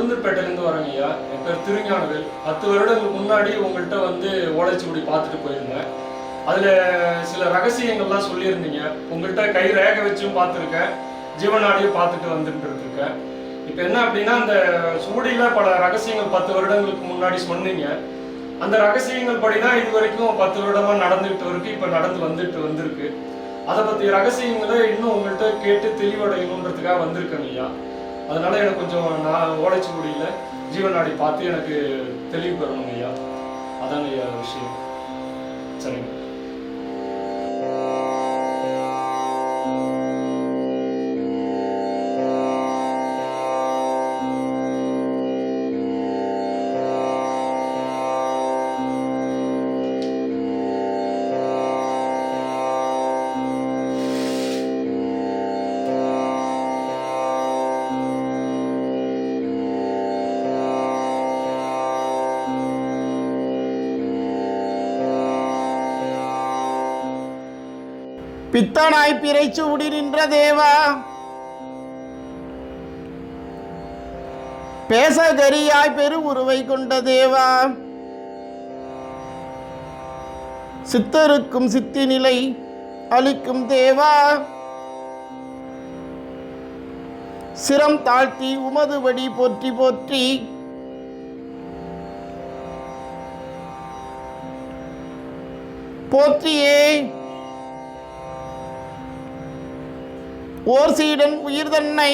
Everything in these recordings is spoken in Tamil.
உளுந்தூர்பேட்டையிலேருந்து வரேங்க ஐயா. என் பேர் திருஞானவேல். பத்து வருடங்களுக்கு முன்னாடி உங்கள்கிட்ட வந்து ஓலைச்சுவடி பார்த்துட்டு போயிருந்தேன். அதில் சில ரகசியங்கள்லாம் சொல்லியிருந்தீங்க. உங்கள்கிட்ட கை ரேக வச்சும் பார்த்துருக்கேன். ஜீவநாடியும் பார்த்துட்டு வந்துட்டு இருக்கேன் இப்போ என்ன அப்படின்னா அந்த சுவடியில் பல ரகசியங்கள் பத்து வருடங்களுக்கு முன்னாடி சொன்னீங்க. அந்த ரகசியங்கள் படி தான் இது வரைக்கும் பத்து வருடமாக நடந்துகிட்டு இருக்கு இப்போ நடந்து வந்துட்டு வந்திருக்கு. அதை பற்றி ரகசியங்களை இன்னும் உங்கள்கிட்ட கேட்டு தெளிவடையணுன்றதுக்காக வந்திருக்கேங்க ஐயா. அதனால எனக்கு கொஞ்சம் நான் ஓலைச்சு முடியல. ஜீவநாடி பார்த்து எனக்கு தெளிவு பெறணும் ஐயா அதான் ஐயா விஷயம். சரிங்க. பித்தனாய் பிறைச்சு உடி நின்ற தேவா. பேசகரியாய் பெரு உருவை கொண்ட தேவா. சித்தருக்கும் சித்தி நிலை அளிக்கும் தேவா. சிரம் தாழ்த்தி உமதுபடி போற்றி போற்றி. போற்றியே. ஓர் சீடன் உயிர் தன்னை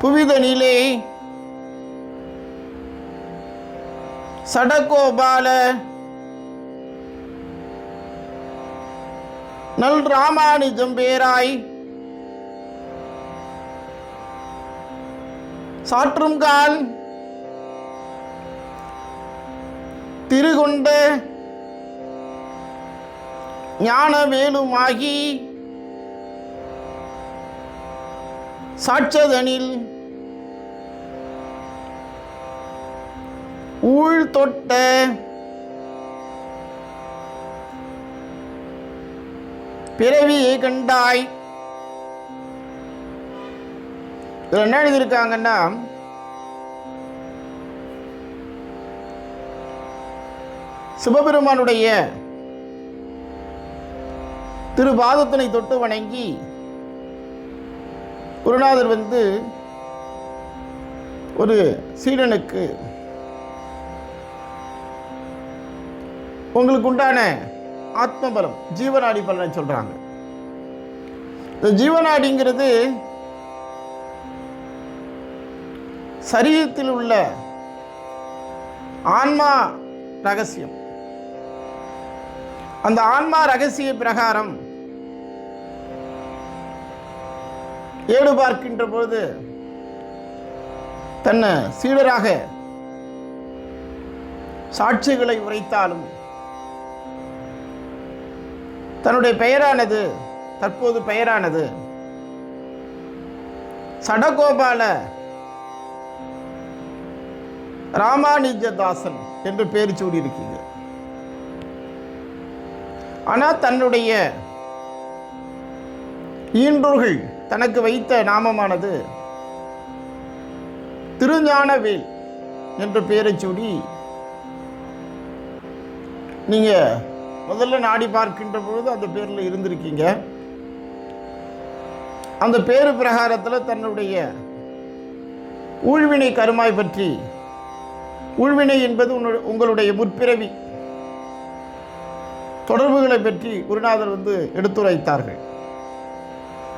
புவிதனிலே சடகோபால நல் ராமானுஜம் பேராய் சாற்றும் கால் திருகொண்ட ஞான வேலுமாகி சாட்சதனில் ஊழ் தொட்ட பிறவியை கண்டாய். இதில் என்ன எழுதியிருக்காங்கன்னா சிவபெருமானுடைய திருபாதத்தினை தொட்டு வணங்கி குருநாதர் வந்து ஒரு சீடனுக்கு உங்களுக்கு உண்டான ஆத்மபலம் ஜீவநாடி பலனை சொல்கிறாங்க இந்த ஜீவநாடிங்கிறது சரீரத்தில் உள்ள ஆன்மா ரகசியம். அந்த ஆன்மா ரகசிய பிரகாரம். ஏடு பார்க்கின்ற போது தன்னை சீடராக சாட்சிகளை உரைத்தாலும் தன்னுடைய பெயரானது தற்போது பெயரானது சடகோபால ராமானுஜதாசன் என்று பேர் சூடியிருக்கிறது. ஆனால் தன்னுடைய ஈன்றோர்கள் தனக்கு வைத்த நாமமானது திருஞானவேல் என்ற பெயரை சூடி நீங்கள் முதல்ல நாடி பார்க்கின்ற பொழுது அந்த பேரில் இருந்திருக்கீங்க. அந்த பேரு பிரகாரத்தில் தன்னுடைய ஊழ்வினை கருமாய் பற்றி ஊழ்வினை என்பது உன்னு- உங்களுடைய முற்பிறவி. தொடர்புகளை பற்றி குருநாதர் வந்து எடுத்துரைத்தார்கள்.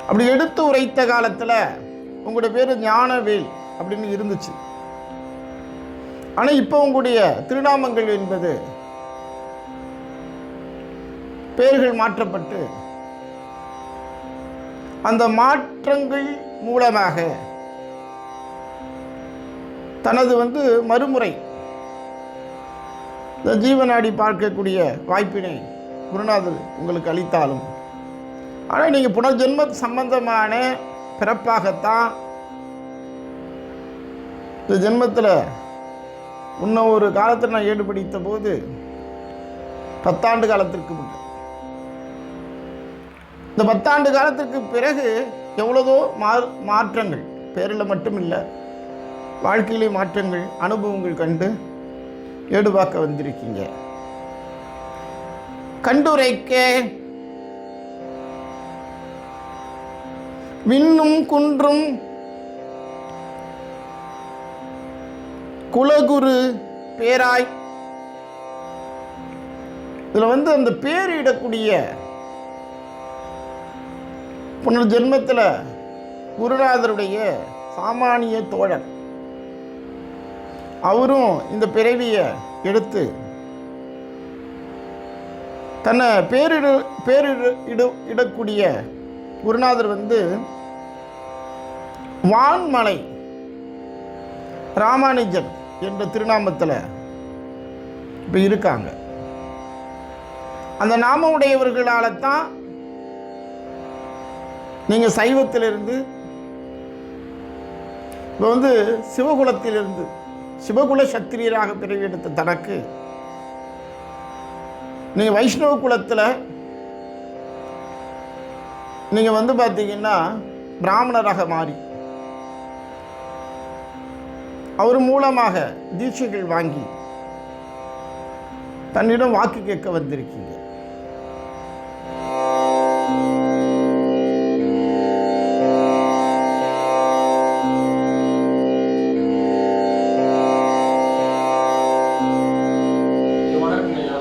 அப்படி எடுத்து உரைத்த காலத்தில் உங்களுடைய பேர் ஞானவேல் அப்படின்னு இருந்துச்சு. ஆனால் இப்போ உங்களுடைய திருநாமங்கள் என்பது பெயர்கள் மாற்றப்பட்டு அந்த மாற்றங்கள் மூலமாக தனது வந்து மறுமுறை இந்த ஜீவநாடி பார்க்கக்கூடிய வாய்ப்பினை குருநாதர் உங்களுக்கு அளித்தாலும். ஆனால் நீங்கள் புனர்ஜென்ம சம்பந்தமான பிறப்பாகத்தான் இந்த ஜென்மத்தில் முன்ன ஒரு காலத்தில் நான் ஈடுபடித்த போது பத்தாண்டு காலத்திற்கு முன்னே இந்த பத்தாண்டு காலத்திற்கு பிறகு எவ்வளவோ மா மாற்றங்கள். பேரில் மட்டும் இல்லை வாழ்க்கையிலே மாற்றங்கள் அனுபவங்கள் கண்டு ஏடுபாக்க வந்திருக்கீங்க. கண்டுரைக்க. விண்ணும் குன்றும் குலகுரு பேராய். இதில் வந்து அந்த பேரிடக்கூடிய புனர்ஜென்மத்தில் குருநாதருடைய சாமானிய தோழர் அவரும் இந்த பிறவியை எடுத்து தன்னை பேரிடு பேரிடு இடு இடக்கூடிய குருநாதர் வந்து வான்மலை ராமானுஜர் என்ற திருநாமத்தில் இப்போ இருக்காங்க. அந்த நாம உடையவர்களால் தான் நீங்கள் சைவத்திலிருந்து இப்போ வந்து சிவகுலத்திலிருந்து சிவகுல சத்திரியராக பிறவி எடுத்த தனக்கு நீங்கள் வைஷ்ணவ குலத்தில் நீங்கள் வந்து பார்த்தீங்கன்னா பிராமணராக மாறி அவர் மூலமாக தீட்சைகள் வாங்கி தன்னிடம் வாக்கு கேட்க வந்திருக்கீங்க.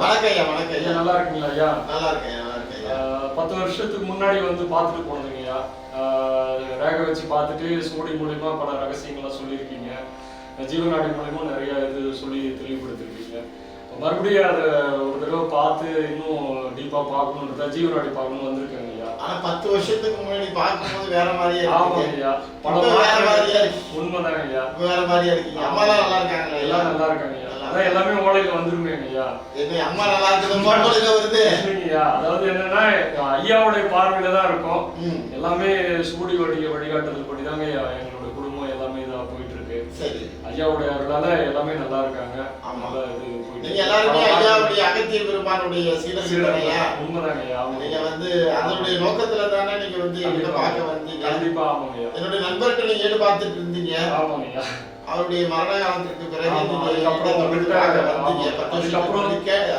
வணக்கம் வணக்கம். நல்லா இருக்கீங்களா ஐயா? நல்லா இருக்கேன் நல்லா பத்து வருஷத்துக்கு முன்னாடி வந்து பார்த்துட்டு போனதுங்க ஐயா. ஆஹ் ரேக வச்சு பார்த்துட்டு சூடி மூலியமா பல ரகசியங்கள்லாம் சொல்லியிருக்கீங்க. ஜீவநாடி மூலியமா நிறைய இது சொல்லி தெளிவுபடுத்திருக்கீங்க. மறுபடியும் அதை ஒரு தடவை பார்த்து இன்னும் டீப்பா பார்க்கணுன்றதா ஜீவநாடி பார்க்கணும் வந்திருக்கேங்க ஐயா. ஆனா பத்து வருஷத்துக்கு முன்னாடி பார்க்கும்போது வேற மாதிரியே இருக்கீங்க ஐயா. இப்ப வேற மாதிரியா இருக்கு. உண்மைதாங்க ஐயா. வேற மாதிரியா இருக்கீங்க அம்மா நல்லா இருக்காங்களா எல்லாம் நல்லா இருக்காங்க அதான் எல்லாமே ஓலையில வந்துருமேங்க ஐயா. என்ன அம்மா நல்லா இருக்குது வருது. இல்லைங்கய்யா அதாவது என்னன்னா ஐயாவுடைய பார்வையில தான் இருக்கும். எல்லாமே சூடி வழி வழிகாட்டுதல் படி தாங்க எங்களோட குடும்பம் எல்லாமே இதா போயிட்டு இருக்கு ஐயாவுடைய அருளால எல்லாமே நல்லா இருக்காங்க. ஆமா. நல்லா இது நீங்க. எல்லாருமே ஐயாவுடைய அகத்திய பெருமானுடைய சீடர்கள் தானேயா உண்மைதாங்க ஐயா. நீங்க வந்து அதனுடைய நோக்கத்துல தானே நீங்க வந்து. பார்க்க வந்தீங்க. கண்டிப்பா ஆமாங்க ஐயா. என்னுடைய நண்பர்கிட்ட நீங்க ஏடு பார்த்துட்டு இருந்தீங்க. ஆமாங்க ஐயா. அவருடைய மரண காலத்துக்கு பிறகு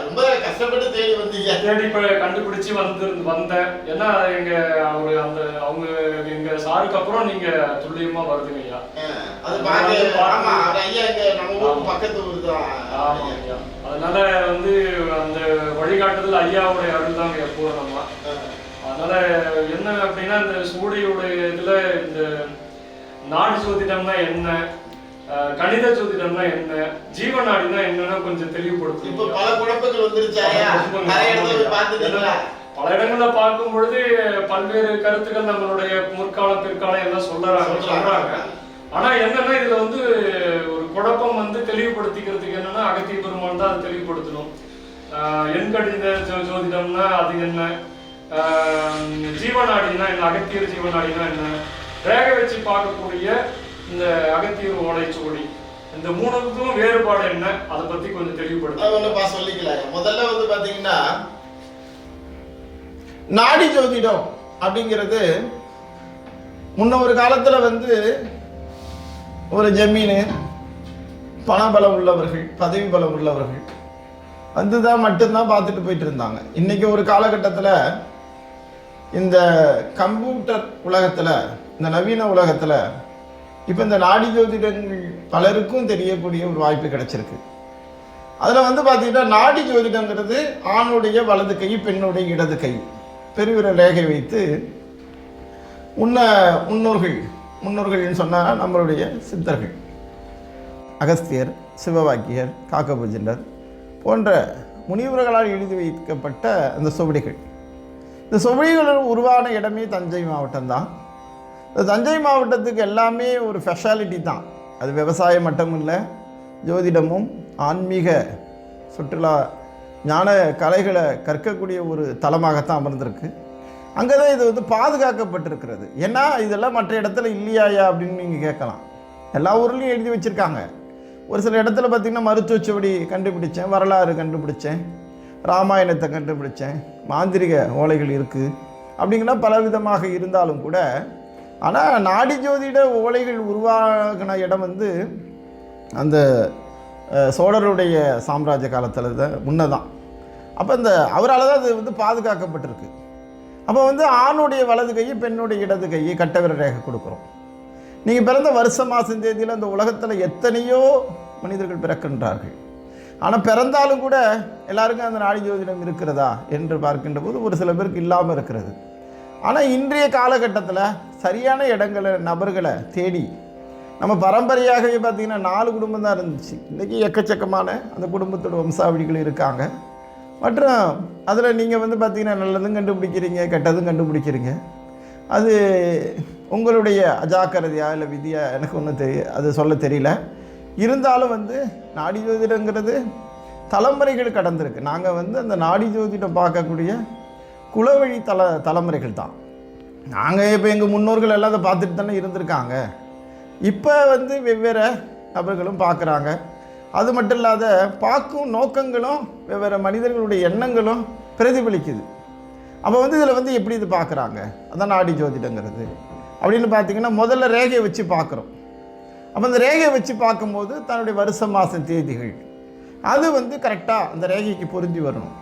ரொம்ப கஷ்டப்பட்டு தேடி வந்தீங்க. தேடி கண்டுபிடிச்சு வந்து வந்தேன் ஏன்னா எங்க அவரு அந்த அவங்க எங்க சாருக்கு அப்புறம் நீங்க துல்லியமா வருதுங்க ஐயா. அது ஆமா ஐயா இங்க நம்ம. பக்கத்து ஊர் தான். அதனால வந்து அந்த வழிகாட்டுதல் ஐயாவுடைய அருள் தாங்க எப்போ நம்ம. அதனால என்ன அப்படின்னா இந்த சூடியுடைய இதுல இந்த நாடி ஜோதிடம்னா என்ன? கணித ஜோதிடம்னா என்ன? ஜீவநாடினா என்னன்னா கொஞ்சம் இப்ப தெளிவுபடுத்தும் பல குழப்பங்கள் வந்துருச்சு. பல இடங்கள்ல பார்க்கும் பொழுது பல்வேறு கருத்துக்கள் நம்மளுடைய முற்காலம் பிற்காலம் எல்லாம் சொல்றாங்க சொல்றாங்க. ஆனா என்னன்னா இதுல வந்து ஒரு குழப்பம் வந்து தெளிவுபடுத்திக்கிறதுக்கு என்னன்னா அகத்திய பெருமான் தான் அதை தெளிவுபடுத்தணும். ஆஹ் எண் கடித ஜோ- ஜோதிடம்னா அது என்ன? ஜீவநாடினா என்ன? அகத்தியர் ஜீவநாடினா என்ன? ரேக வச்சு பார்க்கக்கூடிய இந்த அகத்தியர் ஓலைச்சுவடி இந்த மூணுக்கும் வேறுபாடு என்ன? அதை பத்தி கொஞ்சம் தெளிவுபடுத்த ஒண்ணுப்பா சொல்லிக்கலாம் முதல்ல வந்து பாத்தீங்கன்னா நாடி ஜோதிடம் அப்படிங்கிறது முன்ன ஒரு காலத்துல வந்து ஒரு ஜமீனு பணபலம் உள்ளவர்கள் பதவி பலம் உள்ளவர்கள் வந்துதான் மட்டும்தான் பார்த்துட்டு போயிட்டு இருந்தாங்க. இன்னைக்கு ஒரு காலகட்டத்தில் இந்த கம்ப்யூட்டர் உலகத்தில் இந்த நவீன உலகத்தில் இப்போ இந்த நாடி ஜோதிடங்கள் பலருக்கும் தெரியக்கூடிய ஒரு வாய்ப்பு கிடைச்சிருக்கு. அதில் வந்து பார்த்தீங்கன்னா நாடி ஜோதிடங்கிறது ஆணுடைய வலது கை பெண்ணுடைய இடது கை. பெருவிர ரேகை வைத்து முன்ன முன்னோர்கள் முன்னோர்கள்னு சொன்னால் நம்மளுடைய சித்தர்கள். அகஸ்தியர் சிவவாக்கியர் காக்கபூஜனர் போன்ற முனிவர்களால் எழுதி வைக்கப்பட்ட அந்த சுவடிகள். இந்த சுவடிகள் உருவான இடமே தஞ்சை மாவட்டம்தான். தஞ்சை மாவட்டத்துக்கு எல்லாமே ஒரு ஸ்பெஷாலிட்டி தான். அது விவசாயம் மட்டும் இல்லை ஜோதிடமும் ஆன்மீக சுற்றுலா ஞான கலைகளை கற்கக்கூடிய ஒரு தளமாகத்தான் அமர்ந்திருக்கு. அங்கே தான் இது வந்து பாதுகாக்கப்பட்டிருக்கிறது. ஏன்னா இதெல்லாம் மற்ற இடத்துல இல்லையாயா அப்படின்னு நீங்கள் கேட்கலாம். எல்லா ஊர்லேயும் எழுதி வச்சுருக்காங்க. ஒரு சில இடத்துல பார்த்திங்கன்னா மருத்துவச்சுவடி கண்டுபிடிச்சேன் வரலாறு கண்டுபிடிச்சேன் ராமாயணத்தை கண்டுபிடிச்சேன் மாந்திரிக ஓலைகள் இருக்குது அப்படிங்கன்னா பலவிதமாக இருந்தாலும் கூட ஆனால் நாடி ஜோதிட ஓலைகள் உருவாகின இடம் வந்து அந்த சோழருடைய சாம்ராஜ்ய காலத்தில் தான் முன்னதான். அப்போ இந்த அவரால் தான் அது வந்து பாதுகாக்கப்பட்டிருக்கு. அப்போ வந்து ஆணுடைய வலது கையை பெண்ணுடைய இடது கையை கட்டவிர ரேகை கொடுக்குறோம். நீங்கள் பிறந்த வருஷ மாதம் தேதியில் அந்த உலகத்தில் எத்தனையோ மனிதர்கள் பிறக்கின்றார்கள். ஆனால் பிறந்தாலும் கூட எல்லாருக்கும் அந்த நாடி ஜோதிடம் இருக்கிறதா என்று பார்க்கின்ற போது ஒரு சில பேருக்கு இல்லாமல் இருக்கிறது. ஆனால் இன்றைய காலகட்டத்தில் சரியான இடங்களை நபர்களை தேடி நம்ம பரம்பரையாகவே பார்த்திங்கன்னா நாலு குடும்பம் தான் இருந்துச்சு. இன்றைக்கி எக்கச்சக்கமான அந்த குடும்பத்தோட வம்சாவளிகள் இருக்காங்க. மற்றும் அதில் நீங்கள் வந்து பார்த்திங்கன்னா நல்லதும் கண்டுபிடிக்கிறீங்க கெட்டதும் கண்டுபிடிக்கிறீங்க. அது உங்களுடைய அஜாக்கிரதையா இல்லை விதியா? எனக்கு ஒன்றும் தெரிய அது சொல்ல தெரியல. இருந்தாலும் வந்து நாடி ஜோதிடங்கிறது தலைமுறைகள் கடந்திருக்கு. நாங்கள் வந்து அந்த நாடி ஜோதிடம் பார்க்கக்கூடிய குலவழி தல தலைமுறைகள் தான். நாங்கள் இப்போ எங்கள் முன்னோர்கள் எல்லாம் அதை பார்த்துட்டு தானே இருந்திருக்காங்க. இப்போ வந்து வெவ்வேறு நபர்களும் பார்க்குறாங்க. அது மட்டும் இல்லாத பார்க்கும் நோக்கங்களும் வெவ்வேறு மனிதர்களுடைய எண்ணங்களும் பிரதிபலிக்குது. அப்போ வந்து இதில் வந்து எப்படி இது பார்க்குறாங்க? அதான் நாடி ஜோதிடங்கிறது. அப்படின்னு பார்த்தீங்கன்னா முதல்ல ரேகையை வச்சு பார்க்குறோம். அப்போ அந்த ரேகையை வச்சு பார்க்கும்போது தன்னுடைய வருஷ மாதம் தேதிகள் அது வந்து கரெக்டாக அந்த ரேகைக்கு பொருந்தி வரணும்.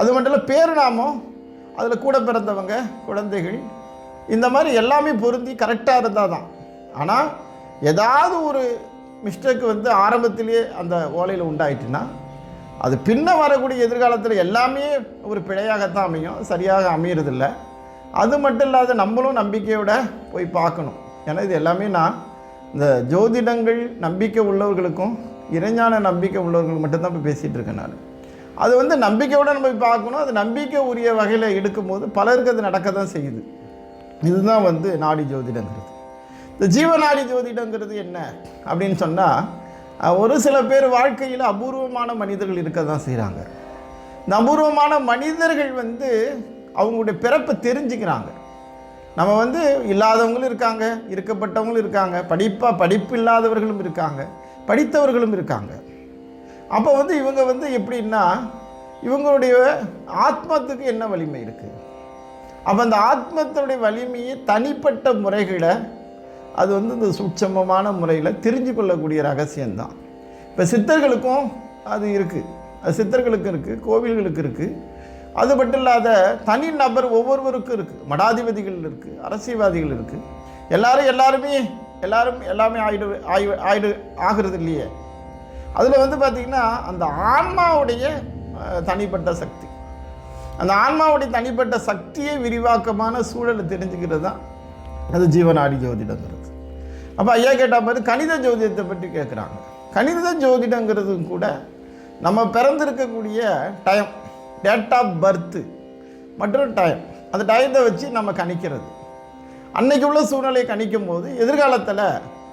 அது மட்டும் இல்லை பேருநாமம் அதில் கூட பிறந்தவங்க குழந்தைகள் இந்த மாதிரி எல்லாமே பொருந்தி கரெக்டாக இருந்தால் தான். ஆனால் ஏதாவது ஒரு மிஸ்டேக் வந்து ஆரம்பத்திலேயே அந்த ஓலையில் உண்டாயிட்டுன்னா அது பின்ன வரக்கூடிய எதிர்காலத்தில் எல்லாமே ஒரு பிழையாகத்தான் அமையும். சரியாக அமையறதில்ல. அது மட்டும் இல்லாத நம்மளும் நம்பிக்கையோட போய் பார்க்கணும். ஏன்னா இது எல்லாமே நான் இந்த ஜோதிடங்கள் நம்பிக்கை உள்ளவர்களுக்கும் இறைஞான நம்பிக்கை உள்ளவர்கள் மட்டும்தான் இப்போ பேசிகிட்டு இருக்கேன் நான். அது வந்து நம்பிக்கையோடு நம்ம போய் பார்க்கணும். அது நம்பிக்கை உரிய வகையில் எடுக்கும்போது பலருக்கு அது நடக்க தான் செய்யுது. இதுதான் வந்து நாடி ஜோதிடங்கிறது. இந்த ஜீவநாடி ஜோதிடங்கிறது என்ன அப்படின்னு சொன்னால் ஒரு சில பேர் வாழ்க்கையில் அபூர்வமான மனிதர்கள் இருக்க தான் செய்கிறாங்க இந்த அபூர்வமான மனிதர்கள் வந்து அவங்களுடைய பிறப்பை தெரிஞ்சுக்கிறாங்க. நம்ம வந்து இல்லாதவங்களும் இருக்காங்க இருக்கப்பட்டவங்களும் இருக்காங்க படிப்பாக படிப்பு இல்லாதவர்களும் இருக்காங்க படித்தவர்களும் இருக்காங்க. அப்போ வந்து இவங்க வந்து எப்படின்னா இவங்களுடைய ஆத்மத்துக்கு என்ன வலிமை இருக்குது அப்போ அந்த ஆத்மத்தினுடைய வலிமையை தனிப்பட்ட முறைகளை அது வந்து இந்த சூட்சமமான முறையில் தெரிஞ்சு கொள்ளக்கூடிய ரகசியம்தான். இப்போ சித்தர்களுக்கும் அது இருக்குது அது சித்தர்களுக்கு இருக்குது கோவில்களுக்கு இருக்குது அது மட்டும் இல்லாத தனி நபர் ஒவ்வொருவருக்கும் இருக்குது மடாதிபதிகள் இருக்குது அரசியல்வாதிகள் இருக்குது எல்லாரும் எல்லாருமே எல்லாரும் எல்லாமே ஆயிடு ஆய்வு ஆயிடு ஆகிறது இல்லையே. அதில் வந்து பார்த்திங்கன்னா அந்த ஆன்மாவுடைய தனிப்பட்ட சக்தி. அந்த ஆன்மாவுடைய தனிப்பட்ட சக்தியை விரிவாக்கமான சூழலை தெரிஞ்சுக்கிறது தான் அது ஜீவநாடி ஜோதிடங்கிறது. அப்போ ஐயா கேட்டால் மாதிரி கணித ஜோதிடத்தை பற்றி கேட்குறாங்க கணித ஜோதிடங்கிறதும் கூட நம்ம பிறந்திருக்கக்கூடிய டைம் டேட் ஆஃப் பர்த்து மற்றும் டைம் அந்த டயத்தை வச்சு நம்ம கணிக்கிறது. அன்னைக்கு உள்ள சூழ்நிலையை கணிக்கும் போது எதிர்காலத்தில்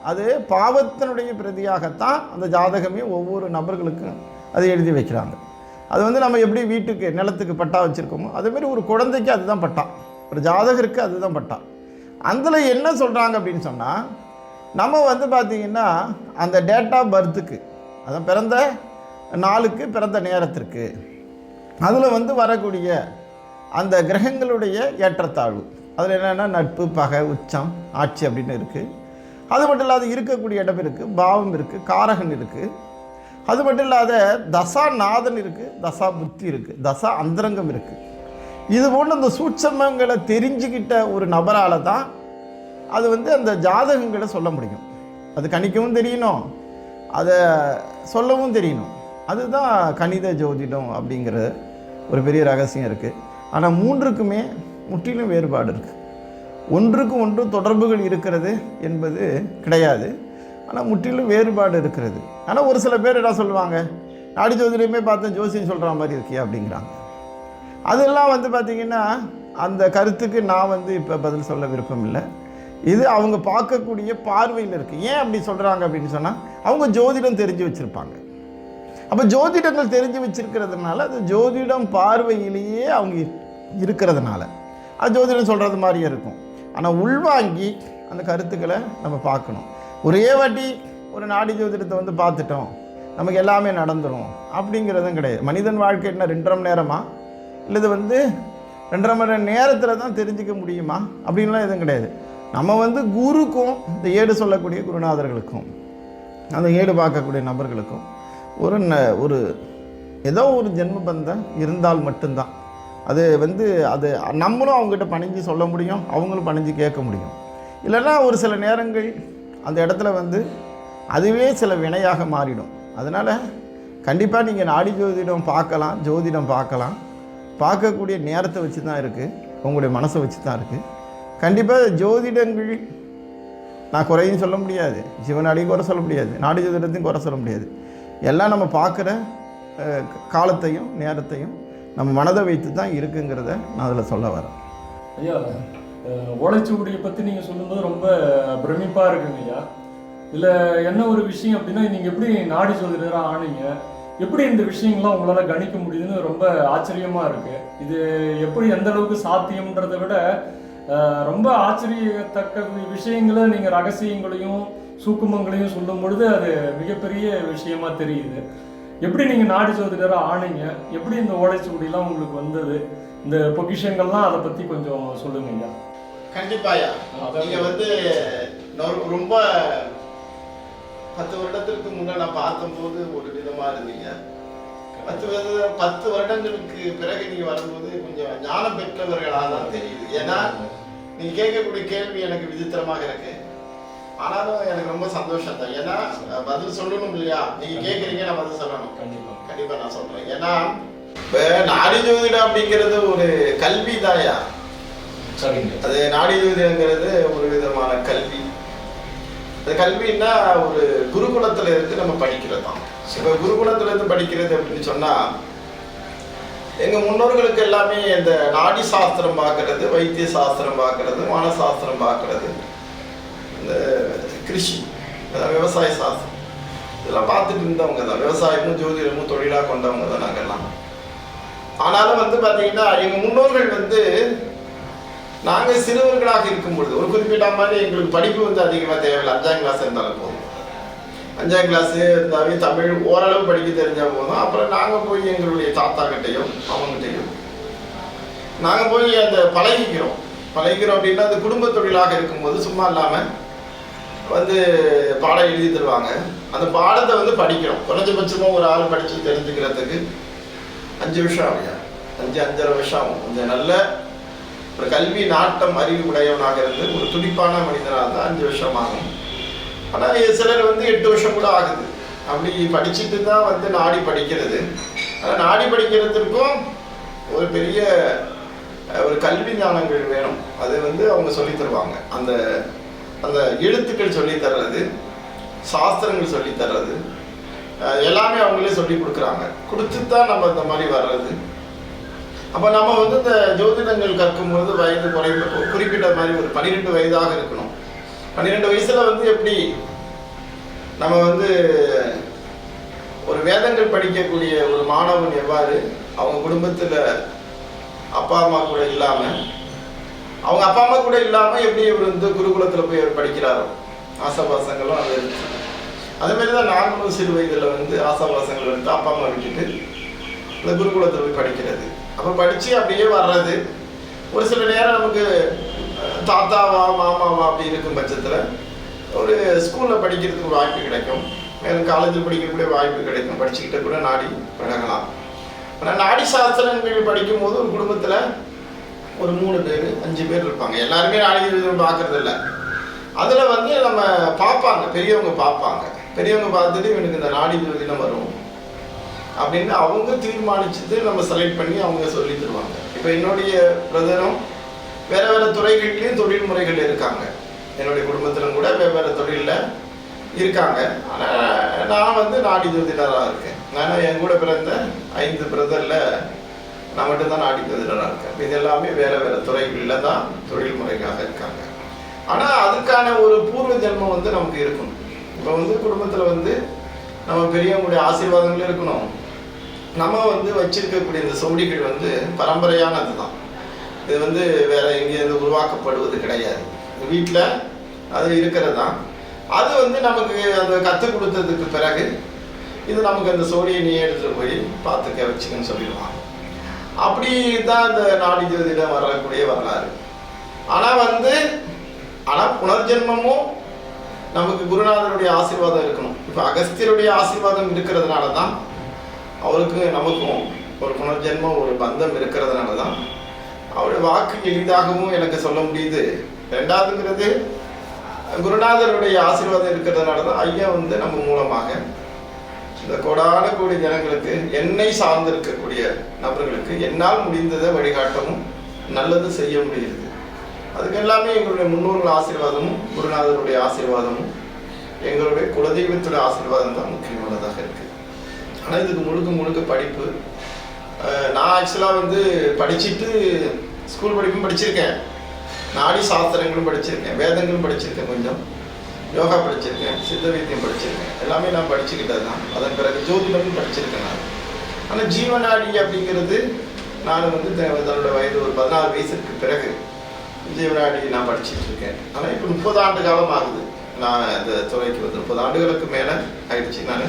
அது பாவத்தினுடைய பிரதியாகத்தான் அந்த ஜாதகமே ஒவ்வொரு நபர்களுக்கும் அதை எழுதி வைக்கிறாங்க. அது வந்து நம்ம எப்படி வீட்டுக்கு நிலத்துக்கு பட்டா வச்சுருக்கோமோ அதேமாரி ஒரு குழந்தைக்கு அதுதான் பட்டா. ஒரு ஜாதகருக்கு அதுதான் பட்டா. அதில் என்ன சொல்கிறாங்க அப்படின்னு சொன்னால் நம்ம வந்து பார்த்திங்கன்னா அந்த டேட் ஆஃப் பர்த்துக்கு அதான் பிறந்த நாளுக்கு பிறந்த நேரத்திற்கு அதில் வந்து வரக்கூடிய அந்த கிரகங்களுடைய ஏற்றத்தாழ்வு. அதில் என்னென்னா நட்பு பகை உச்சம் ஆட்சி அப்படின்னு இருக்குது அது மட்டும் இல்லாத இருக்கக்கூடிய இடம் இருக்குது பாவம் இருக்குது காரகன் இருக்குது அது மட்டும் இல்லாத தசா நாதன் இருக்குது தசா புத்தி இருக்குது தசா அந்தரங்கம் இருக்குது இது போன்ற அந்த சூட்சமங்களை தெரிஞ்சுக்கிட்ட ஒரு நபரால் தான் அது வந்து அந்த ஜாதகங்களை சொல்ல முடியும். அது கணிக்கவும் தெரியணும். அதை சொல்லவும் தெரியணும். அதுதான் கணித ஜோதிடம் அப்படிங்கிற ஒரு பெரிய ரகசியம் இருக்குது ஆனால் மூன்றுக்குமே முற்றிலும் வேறுபாடு இருக்குது ஒன்றுக்கு ஒன்று தொடர்புகள் இருக்கிறது என்பது கிடையாது. ஆனால் முற்றிலும் வேறுபாடு இருக்கிறது. ஆனால் ஒரு சில பேர் என்ன சொல்லுவாங்க? நாடி ஜோதிடமே பார்த்தேன் ஜோசியம் சொல்கிற மாதிரி இருக்கியா அப்படிங்கிறாங்க. அதெல்லாம் வந்து பார்த்திங்கன்னா அந்த கருத்துக்கு நான் வந்து இப்போ பதில் சொல்ல விருப்பம் இல்லை. இது அவங்க பார்க்கக்கூடிய பார்வையில் இருக்குது ஏன் அப்படி சொல்கிறாங்க அப்படின்னு சொன்னால் அவங்க ஜோதிடம் தெரிஞ்சு வச்சுருப்பாங்க. அப்போ ஜோதிடங்கள் தெரிஞ்சு வச்சுருக்கிறதுனால அது ஜோதிடம் பார்வையிலேயே அவங்க இருக்கிறதுனால. அது ஜோதிடம் சொல்கிறது மாதிரியே இருக்கும். ஆனால் உள்வாங்கி அந்த கருத்துக்களை நம்ம பார்க்கணும். ஒரே வாட்டி ஒரு நாடி ஜோதிடத்தை வந்து பார்த்துட்டோம் நமக்கு எல்லாமே நடந்துடும் அப்படிங்கிறதும் கிடையாது. மனிதன் வாழ்க்கை என்ன ரெண்டரை மணி நேரமா? இல்லது வந்து ரெண்டரை மணி நேரத்தில் தான் தெரிஞ்சுக்க முடியுமா? அப்படின்லாம் எதுவும் கிடையாது. நம்ம வந்து குருக்கும் இந்த ஏடு சொல்லக்கூடிய குருநாதர்களுக்கும் அந்த ஏடு பார்க்கக்கூடிய நபர்களுக்கும் ஒரு ந ஒரு ஏதோ ஒரு ஜென்ம பந்தம் இருந்தால் மட்டும்தான். அது வந்து அது நம்மளும் அவங்ககிட்ட பணிஞ்சு சொல்ல முடியும் அவங்களும் பணிஞ்சு கேட்க முடியும். இல்லைன்னா ஒரு சில நேரங்கள் அந்த இடத்துல வந்து அதுவே சில வினையாக மாறிடும். அதனால் கண்டிப்பாக நீங்கள் நாடி ஜோதிடம் பார்க்கலாம் ஜோதிடம் பார்க்கலாம். பார்க்கக்கூடிய நேரத்தை வச்சு தான் இருக்குது உங்களுடைய மனசை வச்சு தான் இருக்குது கண்டிப்பாக ஜோதிடங்கள் நான் குறையும் சொல்ல முடியாது. சிவனாடியும் குறை சொல்ல முடியாது. நாடி ஜோதிடத்தையும் குறை சொல்ல முடியாது. எல்லாம் நம்ம பார்க்குற காலத்தையும் நேரத்தையும் நம்ம மனதை வைத்து தான் இருக்குங்கிறத நான் அதில் சொல்ல வரேன். ஐயா உழைச்சி ஓலைச்சுவடியை பற்றி நீங்கள் சொல்லும்போது ரொம்ப பிரமிப்பாக இருக்குங்க ஐயா. இதில் என்ன ஒரு விஷயம் அப்படின்னா நீங்கள் எப்படி நாடி சொல்கிறதா ஆனீங்க? எப்படி இந்த விஷயங்கள்லாம் உங்களால் கணிக்க முடியுதுன்னு ரொம்ப ஆச்சரியமாக இருக்குது இது எப்படி எந்த அளவுக்கு சாத்தியம்ன்றதை விட ரொம்ப ஆச்சரியத்தக்க விஷயங்களை நீங்கள் ரகசியங்களையும் சூக்குமங்களையும் சொல்லும் பொழுது அது மிகப்பெரிய விஷயமா தெரியுது. எப்படி நீங்கள் நாடி ஜோதிடராக ஆனீங்க? எப்படி இந்த ஓலைச்சுவடிலாம் உங்களுக்கு வந்தது? இந்த பொக்கிஷங்கள்லாம் அதை பற்றி கொஞ்சம் சொல்லுங்க ஐயா. கண்டிப்பாயா அதான். வந்து ரொம்ப பத்து வருடத்திற்கு முன்ன நான் பார்த்தபோது ஒரு விதமா இருந்தீங்க. பத்து பத்து வருடங்களுக்கு பிறகு நீங்க வரும்போது கொஞ்சம் ஞானம் பெற்றவர்களாக தான் தெரியுது. ஏன்னா நீங்க கேட்கக்கூடிய கேள்வி எனக்கு விசித்திரமாக இருக்கு. ஆனாலும் எனக்கு ரொம்ப சந்தோஷம் தான். ஏன்னா பதில் சொல்லணும் இல்லையா? நீங்க கேட்குறீங்க நான் பதில் சொல்லணும். கண்டிப்பா. கண்டிப்பா நான் சொல்றேன். ஏன்னா இப்ப நாடி ஜோதிடம் அப்படிங்கிறது ஒரு கல்வி தாயா சரிங்க. அது நாடி ஜோதிடங்கிறது ஒரு விதமான கல்வி. அது கல்வின்னா ஒரு குருகுலத்துல இருந்து நம்ம படிக்கிறது தான். இப்போ குருகுலத்துல இருந்து படிக்கிறது அப்படின்னு சொன்னா எங்க முன்னோர்களுக்கு எல்லாமே இந்த நாடி சாஸ்திரம் பார்க்கறது வைத்திய சாஸ்திரம் பார்க்கறது மனசாஸ்திரம் பார்க்கறது. இந்த கிருஷி அதாவது விவசாய சாஸ்திரம் இதெல்லாம் பார்த்துட்டு இருந்தவங்க தான் விவசாயமும் ஜோதிடமும் தொழிலாக கொண்டவங்க தான் நாங்கள்லாம் ஆனாலும் வந்து பார்த்தீங்கன்னா எங்கள் முன்னோர்கள் வந்து நாங்கள் சிறுவர்களாக இருக்கும் பொழுது ஒரு குறிப்பிட்ட மாதிரி எங்களுக்கு படிப்பு வந்து அதிகமாக தேவையில்லை அஞ்சாம் கிளாஸ் இருந்தாலும் போதும் அஞ்சாம் கிளாஸ் இருந்தாவே தமிழ் ஓரளவு படிக்க தெரிஞ்சால் போதும் அப்புறம் நாங்கள் போய் எங்களுடைய தாத்தா கிட்டையும் அவங்ககிட்டையும் நாங்கள் போய் அந்த பழகிக்கிறோம் பழகிக்கிறோம் அப்படின்னா அது குடும்ப தொழிலாக இருக்கும்போது சும்மா இல்லாமல் வந்து பாடம் எழுதி தருவாங்க. அந்த பாடத்தை வந்து படிக்கிறோம் குறைஞ்சபட்சமாக ஒரு ஆள் படித்து தெரிஞ்சுக்கிறதுக்கு அஞ்சு வருஷம் ஆகியா அஞ்சு அஞ்சரை வருஷம் ஆகும். கொஞ்சம் நல்ல ஒரு கல்வி நாட்டம் அறிவு உடையவனாக இருந்து ஒரு துடிப்பான மனிதனாக இருந்தால் அஞ்சு வருஷம் ஆகும். ஆனால் சிலர் வந்து எட்டு வருஷம் கூட ஆகுது. அப்படி படிச்சுட்டு தான் வந்து நாடி படிக்கிறது. ஆனால் நாடி படிக்கிறதுக்கும் ஒரு பெரிய ஒரு கல்வி ஞானங்கள் வேணும். அது வந்து அவங்க சொல்லி தருவாங்க. அந்த அந்த எழுத்துக்கள் சொல்லி தர்றது சாஸ்திரங்கள் சொல்லி தர்றது எல்லாமே அவங்களே சொல்லி கொடுக்குறாங்க. கொடுத்து தான் நம்ம இந்த மாதிரி வர்றது. அப்போ நம்ம வந்து இந்த ஜோதிடங்கள் கற்கும்போது வயது குறைந்த குறிப்பிட்ட மாதிரி ஒரு பன்னிரெண்டு வயதாக இருக்கணும். பன்னிரெண்டு வயசுல வந்து எப்படி நம்ம வந்து ஒரு வேதங்கள் படிக்கக்கூடிய ஒரு மாணவன் எவ்வாறு அவங்க குடும்பத்தில் அப்பா அம்மா கூட இல்லாமல் அவங்க அப்பா அம்மா கூட இல்லாம எப்படி இவர் வந்து குருகுலத்துல போய் அவர் படிக்கிறாரோ? ஆசாபாசங்களும் அது இருந்துச்சு அதே மாதிரி தான் நாங்களும் சிறு வயதுல வந்து ஆசாபாசங்கள் எடுத்து அப்பா அம்மா விட்டுட்டு இந்த குருகுலத்தில் போய் படிக்கிறது. அப்போ படித்து அப்படியே வர்றது. ஒரு சில நேரம் நமக்கு தாத்தாவா மாமாவா அப்படி இருக்கும் பட்சத்தில் ஒரு ஸ்கூலில் படிக்கிறதுக்கு வாய்ப்பு கிடைக்கும். மேலும் காலேஜில் படிக்கக்கூடிய வாய்ப்பு கிடைக்கும். படிச்சுக்கிட்ட கூட நாடி பழகலாம். ஆனால் நாடி சாஸ்திரங்கள் படிக்கும்போது ஒரு குடும்பத்தில் ஒரு மூணு பேர் அஞ்சு பேர் இருப்பாங்க. எல்லாருமே நாளைக்கு ஜோதிடம் பார்க்கறது இல்லை. அதில் வந்து நம்ம பார்ப்பாங்க பெரியவங்க பார்ப்பாங்க பெரியவங்க பார்த்துட்டு இவனுக்கு இந்த நாடி தினம் வரும் அப்படின்னு அவங்க தீர்மானிச்சுட்டு நம்ம செலக்ட் பண்ணி அவங்க சொல்லி தருவாங்க. இப்போ என்னுடைய பிரதரும் வேற வேற துறைகள்லையும் தொழில் முறைகள் இருக்காங்க. என்னுடைய குடும்பத்திலும் கூட வெவ்வேறு தொழிலில் இருக்காங்க. ஆனால் நான் வந்து நாடி ஜோதிடராக இருக்கேன். நான் என் கூட பிறந்த ஐந்து பிரதரில் நான் மட்டும்தான் நாடி இருக்கேன். இது எல்லாமே வேற வேற துறைகளில் தான் தொழில் முறைக்காக இருக்காங்க. ஆனால் அதுக்கான ஒரு பூர்வ ஜென்மம் வந்து நமக்கு இருக்கணும். இப்போ வந்து குடும்பத்தில் வந்து நம்ம பெரியவங்களுடைய ஆசீர்வாதங்களும் இருக்கணும். நம்ம வந்து வச்சிருக்கக்கூடிய இந்த சோடிகள் வந்து பரம்பரையானது தான். இது வந்து வேற எங்கேயிருந்து உருவாக்கப்படுவது கிடையாது. வீட்டில் அது இருக்கிறது தான். அது வந்து நமக்கு அந்த கற்றுக் கொடுத்ததுக்கு பிறகு இது நமக்கு அந்த சோடியை நீ எடுத்துகிட்டு போய் பார்த்துக்க வச்சுக்கன்னு சொல்லிடுவாங்க. அப்படி தான் இந்த நாடி ஜோதிடம் வரக்கூடிய வரலாறு. ஆனால் வந்து ஆனால் புனர்ஜென்மமும் நமக்கு குருநாதருடைய ஆசீர்வாதம் இருக்கணும். இப்போ அகஸ்தியருடைய ஆசீர்வாதம் இருக்கிறதுனால தான் அவருக்கு நமக்கும் ஒரு புனர்ஜென்மம் ஒரு பந்தம் இருக்கிறதுனால தான் அவருடைய வாக்கு எளிதாகவும் எனக்கு சொல்ல முடியுது. ரெண்டாவதுங்கிறது குருநாதருடைய ஆசீர்வாதம் இருக்கிறதுனால தான் ஐயா வந்து நம்ம மூலமாக இந்த கோடான கோடி ஜனங்களுக்கு என்னை சார்ந்து இருக்கக்கூடிய நபர்களுக்கு என்னால் முடிந்ததை வழிகாட்டவும் நல்லது செய்ய முடியுது. அதுக்கு எல்லாமே எங்களுடைய முன்னோர்கள் ஆசீர்வாதமும் குருநாதருடைய ஆசீர்வாதமும் எங்களுடைய குலதெய்வத்துடைய ஆசீர்வாதம் தான் முக்கியமானதாக இருக்கு. ஆனால் இதுக்கு முழுக்க முழுக்க படிப்பு நான் ஆக்சுவலாக வந்து படிச்சுட்டு ஸ்கூல் படிப்பும் படிச்சிருக்கேன். நாடி சாஸ்திரங்களும் படிச்சிருக்கேன் வேதங்களும் படிச்சிருக்கேன் கொஞ்சம். யோகா படிச்சிருக்கேன் சித்த வைத்தியம் படிச்சிருக்கேன். எல்லாமே நான் படிச்சுக்கிட்டது தான் அதன் பிறகு ஜோதிடமும் படிச்சிருக்கேன் நான். ஆனால் ஜீவநாடி அப்படிங்கிறது நான் வந்து தன்னோட வயது ஒரு பதினாறு வயசுக்கு பிறகு ஜீவநாடி நான் படிச்சுட்டு இருக்கேன் ஆனால் இப்போ முப்பது ஆண்டு காலம் ஆகுது. நான் இந்த துறைக்கு வந்து முப்பது ஆண்டுகளுக்கு மேலே ஆயிடுச்சு. நான்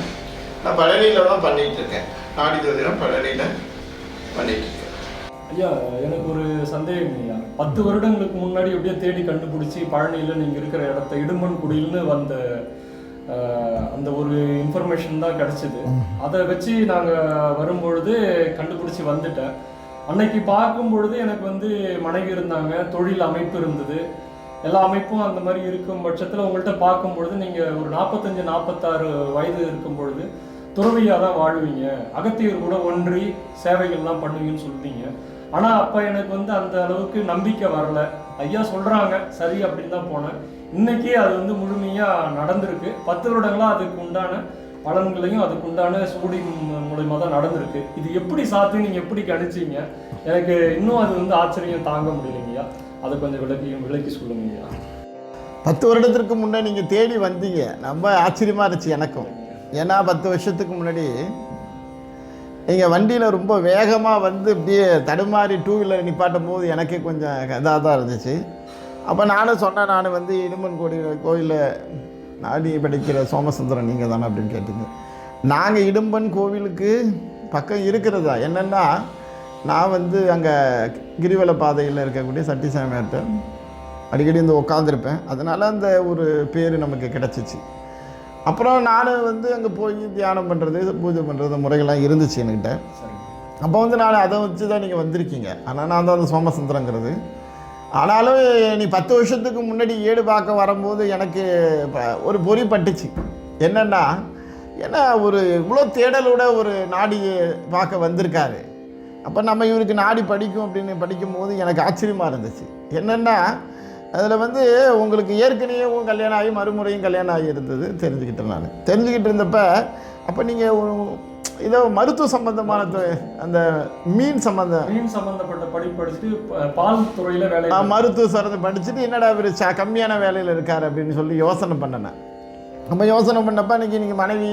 நான் பழனியில் தான் பண்ணிட்டு இருக்கேன் நாடி ஜோதிடம் பழனியில் ஐயா எனக்கு ஒரு சந்தேகம் ஐயா. பத்து வருடங்களுக்கு முன்னாடி எப்படியோ தேடி கண்டுபிடிச்சி பழனியில் நீங்கள் இருக்கிற இடத்த இடுமன் குடியில்னு வந்த அந்த ஒரு இன்ஃபர்மேஷன் தான் கிடச்சிது. அதை வச்சு நாங்கள் வரும்பொழுது கண்டுபிடிச்சி வந்துட்டேன். அன்னைக்கு பார்க்கும் பொழுது எனக்கு வந்து மனைவி இருந்தாங்க தொழில் அமைப்பு இருந்தது. எல்லா அமைப்பும் அந்த மாதிரி இருக்கும் பட்சத்தில் உங்கள்கிட்ட பார்க்கும் பொழுது நீங்கள் ஒரு நாற்பத்தஞ்சு நாற்பத்தாறு வயது இருக்கும் பொழுது துறவியாக தான் வாழ்வீங்க. அகத்தியர் கூட ஒன்றி சேவைகள்லாம் பண்ணுவீங்கன்னு சொல்லிட்டீங்க ஆனால் அப்போ எனக்கு வந்து அந்த அளவுக்கு நம்பிக்கை வரல. ஐயா சொல்கிறாங்க சரி அப்படின்னு தான் போனேன். இன்றைக்கி அது வந்து முழுமையாக நடந்திருக்கு. பத்து வருடங்களாக அதுக்கு உண்டான பலன்களையும் அதுக்கு உண்டான சூடி மூலயமா தான் நடந்திருக்கு. இது எப்படி சாத்தியம் நீங்கள் எப்படி கணிச்சிங்க? எனக்கு இன்னும் அது வந்து ஆச்சரியம் தாங்க முடியலைங்கய்யா அதை கொஞ்சம் விளக்கி விளக்கி சொல்லுங்கய்யா பத்து வருடத்திற்கு முன்னே நீங்கள் தேடி வந்தீங்க. ரொம்ப ஆச்சரியமாக இருந்துச்சு எனக்கும். ஏன்னா பத்து வருஷத்துக்கு முன்னாடி நீங்கள் வண்டியில் ரொம்ப வேகமாக வந்து இப்படியே தடுமாறி டூ வீலர் நிப்பாட்டும் போது எனக்கே கொஞ்சம் இதாக தான் இருந்துச்சு. அப்போ நானும் சொன்னேன் நான் வந்து இடுமன் கோடி கோயிலில் நாடி படிக்கிற சோமசுந்தரம் நீங்கள் தானே அப்படின்னு கேட்டீங்க. நாங்கள் இடும்பன் கோவிலுக்கு பக்கம் இருக்கிறதா? என்னென்னா நான் வந்து அங்கே கிரிவல பாதையில் இருக்கக்கூடிய சட்டிசாமியார்கிட்ட அடிக்கடி வந்து உட்காந்துருப்பேன் அதனால் அந்த ஒரு பேர் நமக்கு கிடச்சிச்சு. அப்புறம் நான் வந்து அங்கே போய் தியானம் பண்ணுறது பூஜை பண்ணுறது முறைகள்லாம் இருந்துச்சு என்கிட்ட. அப்போ வந்து நான் அதை வச்சு தான் நீங்கள் வந்திருக்கீங்க. ஆனால் நான் தான் அந்த சோமசுந்தரங்கிறது. ஆனாலும் நீ பத்து வருஷத்துக்கு முன்னாடி ஏடு பார்க்க வரும்போது எனக்கு ப- ஒரு பொறி பட்டுச்சு. என்னென்னா ஏன்னா ஒரு இவ்வளோ தேடலோட ஒரு நாடி பார்க்க வந்திருக்காரு. அப்போ நம்ம இவருக்கு நாடி படிக்கும் அப்படின்னு படிக்கும்போது எனக்கு ஆச்சரியமாக இருந்துச்சு. என்னென்னா அதில் வந்து உங்களுக்கு ஏற்கனவே கல்யாணம் ஆகி மறுமுறையும் கல்யாணம் ஆகி இருந்தது தெரிஞ்சுக்கிட்டேன் நான். தெரிஞ்சுக்கிட்டு இருந்தப்ப அப்போ நீங்கள் ஏதோ மருத்துவ சம்பந்தமான அந்த மீன் சம்பந்தம் மீன் சம்பந்தப்பட்ட படிப்பு படிச்சுட்டு பால் துறையில வேலை மருத்துவ சார்ந்து படிச்சுட்டு என்னடா இவர் ச கம்மியான வேலையில் இருக்கார் அப்படின்னு சொல்லி யோசனை பண்ணினேன் நம்ம யோசனை பண்ணப்ப இன்னைக்கு நீங்கள் மனைவி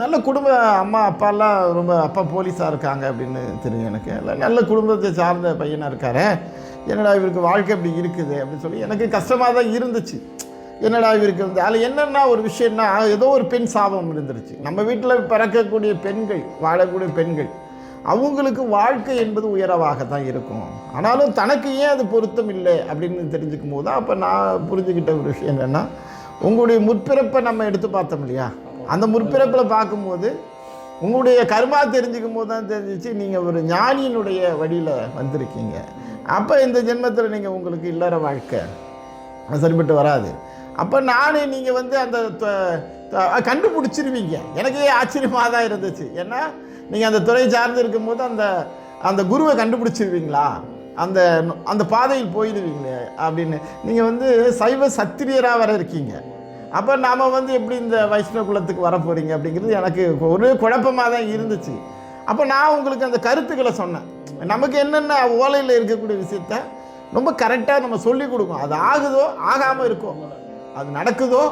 நல்ல குடும்ப அம்மா அப்பாலாம் ரொம்ப அப்பா போலீஸாக இருக்காங்க அப்படின்னு தெரியும் எனக்கு. நல்ல குடும்பத்தை சார்ந்த பையனாக இருக்காரு. என்னடா இவருக்கு வாழ்க்கை இப்படி இருக்குது அப்படின்னு சொல்லி எனக்கு கஷ்டமாக தான் இருந்துச்சு. என்னடா இவருக்கு வந்து அதில் என்னென்னா ஒரு விஷயம்னா ஏதோ ஒரு பெண் சாபம் இருந்துருச்சு. நம்ம வீட்டில் பிறக்கக்கூடிய பெண்கள் வாழக்கூடிய பெண்கள் அவங்களுக்கு வாழ்க்கை என்பது உயரவாக தான் இருக்கும். ஆனாலும் தனக்கு ஏன் அது பொருத்தம் இல்லை அப்படின்னு தெரிஞ்சுக்கும் போது அப்போ நான் புரிஞ்சுக்கிட்ட ஒரு விஷயம் என்னென்னா உங்களுடைய முற்பிறப்பை நம்ம எடுத்து பார்த்தோம் இல்லையா? அந்த முற்பிறப்பில் பார்க்கும்போது உங்களுடைய கர்மா தெரிஞ்சுக்கும் போது தான் தெரிஞ்சிச்சு நீங்கள் ஒரு ஞானியினுடைய வழியில் வந்திருக்கீங்க. அப்போ இந்த ஜென்மத்தில் நீங்கள் உங்களுக்கு இல்லற வாழ்க்கை. சரிபட்டு சரிப்பட்டு வராது. அப்போ நானே நீங்கள் வந்து அந்த கண்டுபிடிச்சிருவீங்க. எனக்கே ஆச்சரியமாக தான் இருந்துச்சு. ஏன்னா நீங்கள் அந்த துறை சார்ந்து இருக்கும்போது அந்த அந்த குருவை கண்டுபிடிச்சிருவீங்களா? அந்த அந்த பாதையில் போயிடுவீங்களே அப்படின்னு. நீங்கள் வந்து சைவ சத்திரியராக வர இருக்கீங்க. அப்போ நாம் வந்து எப்படி இந்த வைஷ்ணவ குலத்துக்கு வர போகிறீங்க அப்படிங்கிறது எனக்கு ஒரு குழப்பமாக தான் இருந்துச்சு. அப்போ நான் உங்களுக்கு அந்த கருத்துக்களை சொன்னேன். நமக்கு என்னென்ன ஓலையில் இருக்கக்கூடிய விஷயத்த ரொம்ப கரெக்டாக நம்ம சொல்லி கொடுக்கும் அது ஆகுதோ ஆகாமல் இருக்கும் அது நடக்குதோ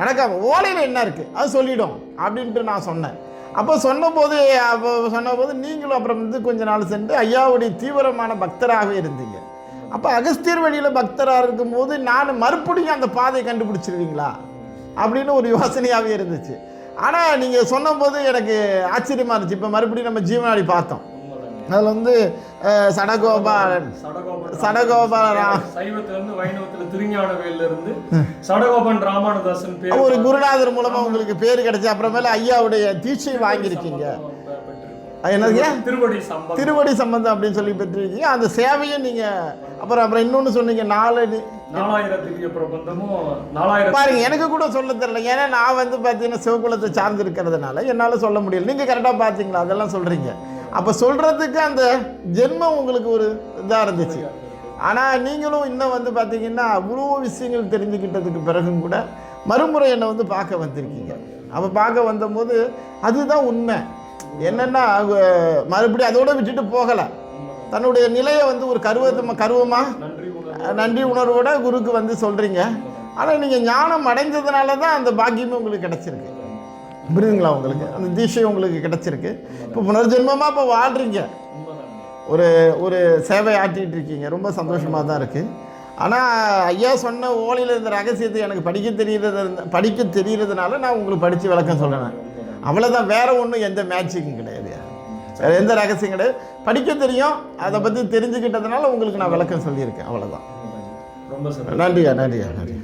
நடக்காம ஓலையில் என்ன இருக்குது அது சொல்லிடும் அப்படின்ட்டு நான் சொன்னேன். அப்போ சொன்னபோது அப்போ சொன்னபோது நீங்களும் அப்புறம் வந்து கொஞ்ச நாள் சென்று ஐயாவுடைய தீவிரமான பக்தராகவே இருந்தீங்க. அப்போ அகஸ்தியர் வழியில் பக்தராக இருக்கும்போது நான் மறுபடியும் அந்த பாதையை கண்டுபிடிச்சிருவீங்களா? அப்படின்னு ஒரு யோசனையாகவே இருந்துச்சு. ஆனால் நீங்கள் சொன்னபோது எனக்கு ஆச்சரியமாக இருந்துச்சு. இப்போ மறுபடியும் நம்ம ஜீவனாடி பார்த்தோம். அதில் வந்து சடகோபாலன் சடகோபன் சடகோபால ரா- சைவத்துல இருந்து வைணவத்துல சடகோபன் ராமானுதாசன் பேர் ஒரு குருநாதர் மூலமா உங்களுக்கு பேர் கிடைச்சு அப்புறமேல ஐயாவுடைய தீட்சை வாங்கியிருக்கீங்க. என்னதுங்க திருவடி சம்பந்தம். திருவடி சம்பந்தம் அப்படின்னு சொல்லி பெற்றிருக்கீங்க. அந்த சேவையை நீங்க அப்புறம் அப்புறம் இன்னொன்னு சொன்னீங்க நாலு பாருங்க எனக்கு கூட சொல்ல தெரியல. ஏன்னா நான் வந்து பார்த்தீங்கன்னா சிவகுலத்தை சார்ந்து இருக்கிறதுனால என்னால் சொல்ல முடியல. நீங்கள் கரெக்டாக பார்த்தீங்களா அதெல்லாம் சொல்கிறீங்க அப்போ சொல்கிறதுக்கு அந்த ஜென்மம் உங்களுக்கு ஒரு இதாக இருந்துச்சு. ஆனால் நீங்களும் இன்னும் வந்து பார்த்தீங்கன்னா அவ்வளோ விஷயங்கள் தெரிஞ்சுக்கிட்டதுக்கு பிறகும் கூட மறுமுறை என்னை வந்து பார்க்க வந்திருக்கீங்க. அப்போ பார்க்க வந்தபோது அதுதான் உண்மை. என்னென்னா மறுபடியும் அதோட விட்டுட்டு போகலை. தன்னுடைய நிலையை வந்து ஒரு கருவத்தமாக கருவமாக நன்றி நன்றி உணர்வோட குருக்கு வந்து சொல்கிறீங்க ஆனால் நீங்கள் ஞானம் அடைஞ்சதுனால தான் அந்த பாக்கியமே உங்களுக்கு கிடச்சிருக்கு. புரியுதுங்களா உங்களுக்கு? அந்த தீட்சை உங்களுக்கு கிடச்சிருக்கு. இப்போ புனர்ஜென்மமாக இப்போ வாழ்கிறீங்க ஒரு ஒரு சேவை ஆற்றிட்டு இருக்கீங்க. ரொம்ப சந்தோஷமாக தான் இருக்குது ஆனால் ஐயா சொன்ன ஓலையில் இருந்த ரகசியத்தை எனக்கு படிக்க தெரியுறது படிக்க தெரியுறதுனால நான் உங்களுக்கு படித்து விளக்கம் சொல்கிறேன் அவ்வளோதான் வேற ஒன்றும் எந்த மேட்சிக்கும் கிடையாது. வேற எந்த ரகசியம் கிடையாது. படிக்க தெரியும். அதை பற்றி தெரிஞ்சுக்கிட்டதுனால உங்களுக்கு நான் விளக்கம் சொல்லியிருக்கேன். அவ்வளோதான் நன்றியா நன்றியா நன்றி